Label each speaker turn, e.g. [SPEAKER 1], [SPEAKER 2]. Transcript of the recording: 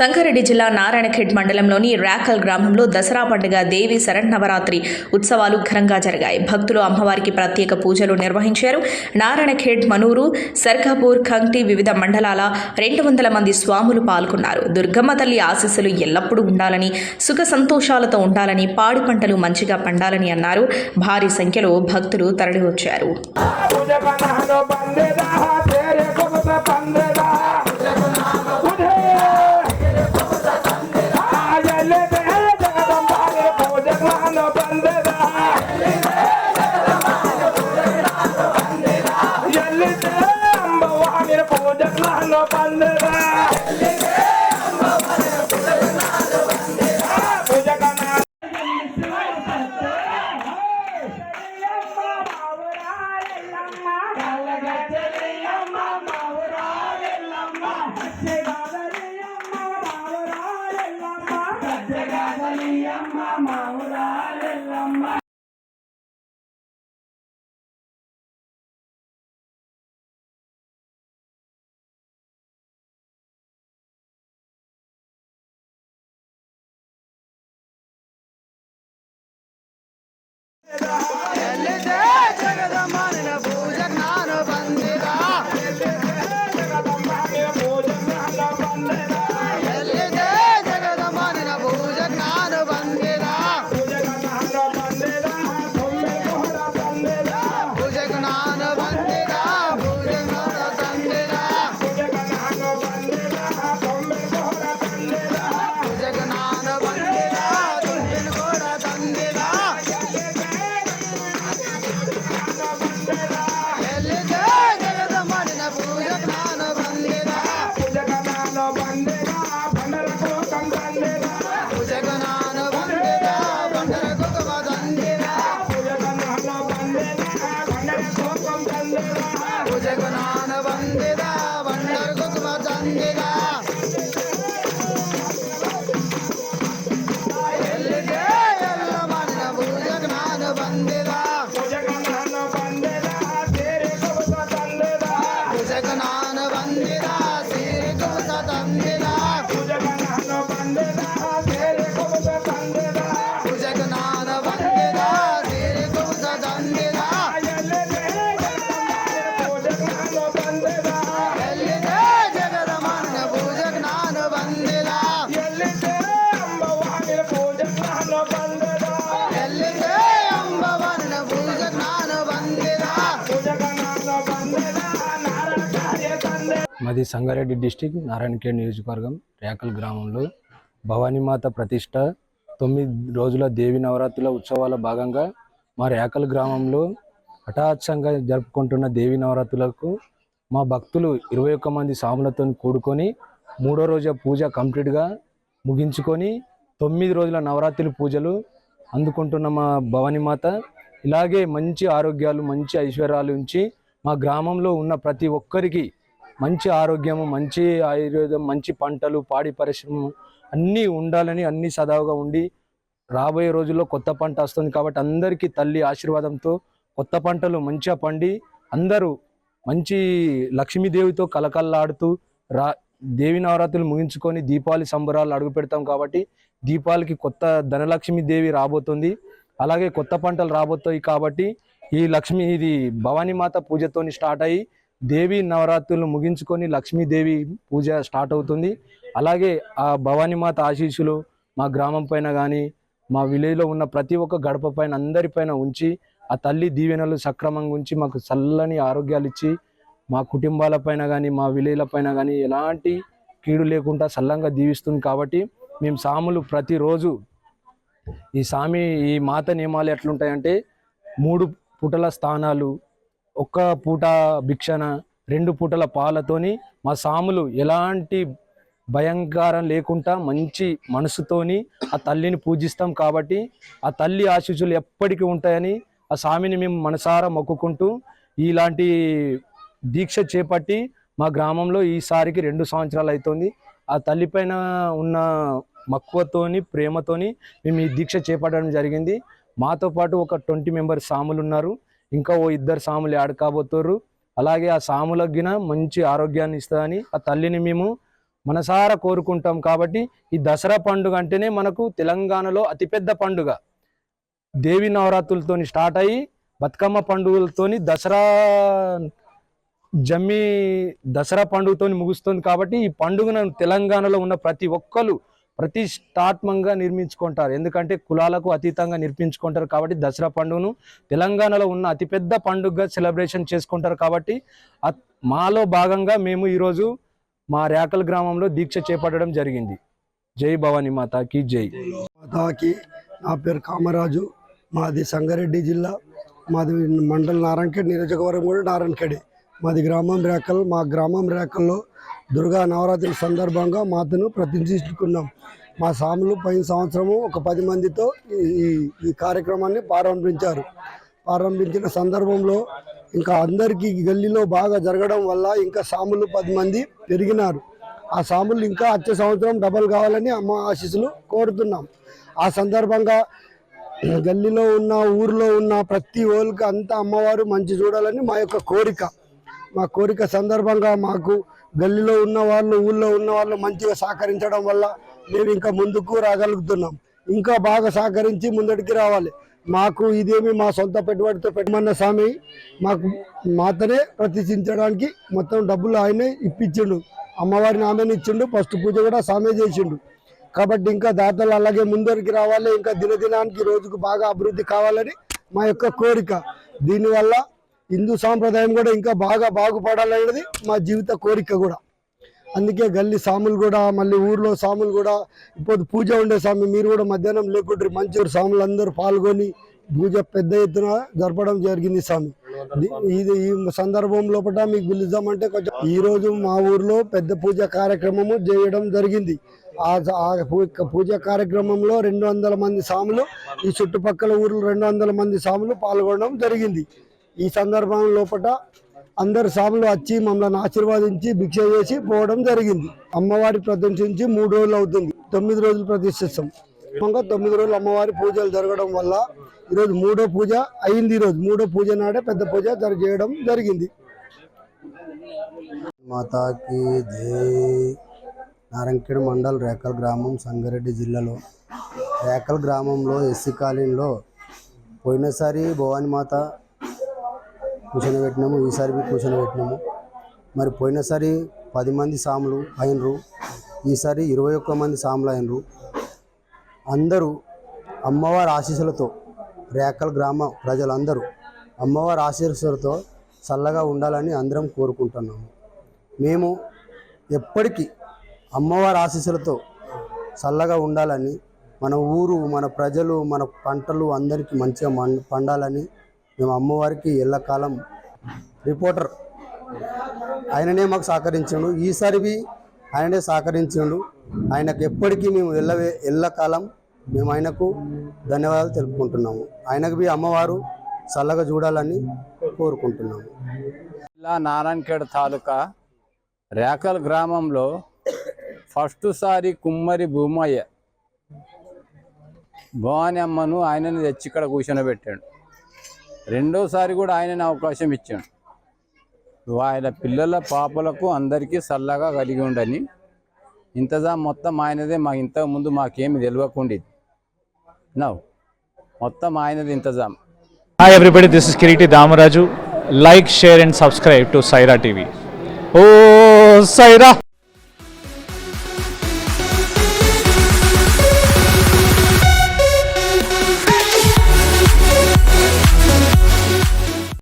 [SPEAKER 1] సంగారెడ్డి జిల్లా నారాయణఖేడ్ మండలంలోని రాకల్ గ్రామంలో దసరా పండుగ దేవి శరన్నవరాత్రి ఉత్సవాలు ఘనంగా జరిగాయి. భక్తులు అమ్మవారికి ప్రత్యేక పూజలు నిర్వహించారు. నారాయణఖేడ్ మనూరు సర్గాపూర్ కంగ్టి వివిధ మండలాల రెండు వందల మంది స్వాములు పాల్గొన్నారు. దుర్గమ్మ తల్లి ఆశీస్సులు ఎల్లప్పుడూ ఉండాలని సుఖ సంతోషాలతో ఉండాలని పాడి పంటలు మంచిగా పండాలని అన్నారు. భారీ సంఖ్యలో భక్తులు తరలివచ్చారు.
[SPEAKER 2] i Yo, జగదమాన
[SPEAKER 3] మాది సంగారెడ్డి డిస్టిక్ నారాయణఖేడ్ నియోజకవర్గం రేకల్ గ్రామంలో. భవానీమాత ప్రతిష్ట తొమ్మిది రోజుల దేవి నవరాత్రుల ఉత్సవాల భాగంగా మా రేకల్ గ్రామంలో హఠాత్సంగా జరుపుకుంటున్న దేవి నవరాత్రులకు మా భక్తులు ఇరవై ఒక్క మంది సాములతో కూడుకొని మూడో రోజు పూజ కంప్లీట్గా ముగించుకొని తొమ్మిది రోజుల నవరాత్రులు పూజలు అందుకుంటున్న మా భవానీమాత ఇలాగే మంచి ఆరోగ్యాలు మంచి ఐశ్వర్యాలు ఉంచి మా గ్రామంలో ఉన్న ప్రతి ఒక్కరికి మంచి ఆరోగ్యము మంచి ఆయుర్వేదం మంచి పంటలు పాడి పరిశ్రమ అన్నీ ఉండాలని అన్నీ సదావుగా ఉండి రాబోయే రోజుల్లో కొత్త పంట వస్తుంది కాబట్టి అందరికీ తల్లి ఆశీర్వాదంతో కొత్త పంటలు మంచిగా పండి అందరూ మంచి లక్ష్మీదేవితో కలకల్లాడుతూ రా దేవి నవరాత్రులు ముగించుకొని దీపావళి సంబరాలు అడుగు పెడతాం కాబట్టి దీపాలకి కొత్త ధనలక్ష్మి దేవి రాబోతుంది. అలాగే కొత్త పంటలు రాబోతాయి కాబట్టి ఈ లక్ష్మి ఇది భవానీ మాత పూజతోని స్టార్ట్ అయ్యి దేవి నవరాత్రులు ముగించుకొని లక్ష్మీదేవి పూజ స్టార్ట్ అవుతుంది. అలాగే ఆ భవానీ మాత ఆశీస్సులు మా గ్రామం పైన కానీ మా విలేజ్లో ఉన్న ప్రతి ఒక్క గడప పైన అందరిపైన ఉంచి ఆ తల్లి దీవెనలు సక్రమంగా ఉంచి మాకు చల్లని ఆరోగ్యాలు ఇచ్చి మా కుటుంబాల పైన కానీ మా విలేజ్ల పైన కానీ ఎలాంటి కీడు లేకుండా చల్లంగా దీవిస్తుంది కాబట్టి మేము సాములు ప్రతిరోజు ఈ సామి ఈ మాత నియమాలు ఎట్లుంటాయంటే మూడు పుటల స్థానాలు ఒక్క పూట భిక్షణ రెండు పూటల పాలతోని మా సాములు ఎలాంటి భయంకరం లేకుండా మంచి మనసుతోని ఆ తల్లిని పూజిస్తాం కాబట్టి ఆ తల్లి ఆశీస్సులు ఎప్పటికీ ఉంటాయని ఆ స్వామిని మేము మనసారా మొక్కుకుంటూ ఇలాంటి దీక్ష చేపట్టి మా గ్రామంలో ఈసారికి రెండు సంవత్సరాలు అవుతుంది ఆ తల్లి పైన ఉన్న మక్కువతోని ప్రేమతోని మేము ఈ దీక్ష చేపట్టడం జరిగింది. మాతో పాటు ఒక ట్వంటీ మెంబర్స్ సాములు ఉన్నారు ఇంకా ఓ ఇద్దరు సాములు యాడ్ అలాగే ఆ సాములగిన మంచి ఆరోగ్యాన్ని ఇస్తుందని ఆ తల్లిని మేము మనసారా కోరుకుంటాం కాబట్టి ఈ దసరా పండుగ అంటేనే మనకు తెలంగాణలో అతిపెద్ద పండుగ. దేవి నవరాత్రులతోని స్టార్ట్ అయ్యి బతుకమ్మ పండుగలతోని దసరా జమ్మి దసరా పండుగతోని ముగుస్తుంది కాబట్టి ఈ పండుగను తెలంగాణలో ఉన్న ప్రతి ఒక్కరు ప్రతిష్టాత్మకంగా నిర్మించుకుంటారు. ఎందుకంటే కులాలకు అతీతంగా నిర్మించుకుంటారు కాబట్టి దసరా పండుగను తెలంగాణలో ఉన్న అతిపెద్ద పండుగగా సెలబ్రేషన్ చేసుకుంటారు కాబట్టి మాలో భాగంగా మేము ఈరోజు మా రేకల్ గ్రామంలో దీక్ష చేపట్టడం జరిగింది. జై భవానీ మాతాకి జై.
[SPEAKER 4] మాతాకి నా పేరు కామరాజు. మాది సంగారెడ్డి జిల్లా. మాది మండల నారాయణఖేడ్ నియోజకవర్గం కూడా నారాయణఖేడే. మాది గ్రామం రేకల్. మా గ్రామం రేకల్లో దుర్గా నవరాత్రి సందర్భంగా మాతను ప్రతిష్ఠించుకున్నాం మా సాములు పైన సంవత్సరము ఒక పది మందితో ఈ ఈ- కార్యక్రమాన్ని ప్రారంభించారు. ప్రారంభించిన సందర్భంలో ఇంకా అందరికీ గల్లీలో బాగా జరగడం వల్ల ఇంకా సాములు పది మంది పెరిగినారు. ఆ సాములు ఇంకా వచ్చే సంవత్సరం డబల్ కావాలని అమ్మ ఆశీస్సులు కోరుతున్నాం. ఆ సందర్భంగా గల్లీలో ఉన్న ఊరిలో ఉన్న ప్రతి ఓళ్ళకి అంతా అమ్మవారు మంచి చూడాలని మా యొక్క కోరిక. మా కోరిక సందర్భంగా మాకు గల్లీలో ఉన్న వాళ్ళు ఊళ్ళో ఉన్న వాళ్ళు మంచిగా సహకరించడం వల్ల మేము ఇంకా ముందుకు రాగలుగుతున్నాం. ఇంకా బాగా సహకరించి ముందడికి రావాలి. మాకు ఇదేమి మా సొంత పెట్టుబడితో పెట్టమన్న స్వామి మాకు మాతనే ప్రతిష్ఠించడానికి మొత్తం డబ్బులు ఆయనే ఇప్పించిండు. అమ్మవారిని ఆమెను ఇచ్చిండు ఫస్ట్ పూజ కూడా సామే చేసిండు. కాబట్టి ఇంకా దాతలు అలాగే ముందరికి రావాలి ఇంకా దినదినానికి రోజుకు బాగా అభివృద్ధి కావాలని మా యొక్క కోరిక. దీనివల్ల హిందూ సాంప్రదాయం కూడా ఇంకా బాగా బాగుపడాలనేది మా జీవిత కోరిక కూడా. అందుకే గల్లీ సాములు కూడా మళ్ళీ ఊర్లో సాములు కూడా ఇప్పుడు పూజ ఉండే స్వామి మీరు కూడా మధ్యాహ్నం లేకుంటారు మంచి సాములు అందరూ పాల్గొని పూజ పెద్ద ఎత్తున జరపడం జరిగింది స్వామి ఇది ఈ సందర్భం లోపల మీకు పిలుద్దామంటే కొంచెం ఈ రోజు మా ఊర్లో పెద్ద పూజ కార్యక్రమము చేయడం జరిగింది. ఆ పూజ కార్యక్రమంలో రెండు వందల మంది సాములు ఈ చుట్టుపక్కల ఊర్లో రెండు వందల మంది సాములు పాల్గొనడం జరిగింది. ఈ సందర్భం లోపల అందరు సాములు వచ్చి మమ్మల్ని ఆశీర్వాదించి భిక్ష చేసి పోవడం జరిగింది. అమ్మవారి ప్రదర్శించి మూడు రోజులు అవుతుంది. తొమ్మిది రోజులు ప్రతిష్ఠిస్తాం. ఇంకా తొమ్మిది రోజులు అమ్మవారి పూజలు జరగడం వల్ల ఈరోజు మూడో పూజ అయింది. ఈరోజు మూడో పూజ నాడే పెద్ద పూజ చేయడం జరిగింది.
[SPEAKER 5] మాతాకి జై. మండల్ రేకల్ గ్రామం సంగారెడ్డి జిల్లాలో. రేకల్ గ్రామంలో ఎస్సీ కాలనీలో పోయినసారి భవానీ మాత కూర్చొని పెట్టినాము ఈసారి బి కూర్చొని పెట్టినాము మరి పోయినసారి పది మంది సాములు అయినరు ఈసారి ఇరవై ఒక్క మంది సాములు అయినరు. అందరూ అమ్మవారి ఆశీస్సులతో రేకల్ గ్రామ ప్రజలందరూ అమ్మవారి ఆశీస్సులతో చల్లగా ఉండాలని అందరం కోరుకుంటున్నాము. మేము ఎప్పటికీ అమ్మవారి ఆశీస్సులతో చల్లగా ఉండాలని మన ఊరు మన ప్రజలు మన పంటలు అందరికీ మంచిగా మం పండాలని మేము అమ్మవారికి ఎల్లకాలం రిపోర్టర్. ఆయననే మాకు సహకరించాడు. ఈసారి ఆయననే సహకరించాడు. ఆయనకు ఎప్పటికీ మేము ఎల్లవే ఎల్లకాలం మేము ఆయనకు ధన్యవాదాలు తెలుపుకుంటున్నాము. ఆయనకు అమ్మవారు చల్లగా చూడాలని కోరుకుంటున్నాము.
[SPEAKER 6] జిల్లా నారాయణఖేడ్ తాలూకా రేకల్ గ్రామంలో ఫస్ట్ సారి కుమ్మరి భూమయ్య భవాని అమ్మను ఆయనని తెచ్చి ఇక్కడ కూర్చొనబెట్టాడు రెండోసారి కూడా ఆయనని అవకాశం ఇచ్చాడు. ఆయన పిల్లల పాపలకు అందరికీ చల్లగా కలిగి ఉండని ఇంతదా మొత్తం ఆయనదే మా ఇంతకు ముందు మాకేమి తెలియకుండేది నవ్ మొత్తం ఆయనది ఇంతజాం
[SPEAKER 7] hi everybody this is Kiriti Damaraju like share and subscribe to Saira TV oh Sye Raa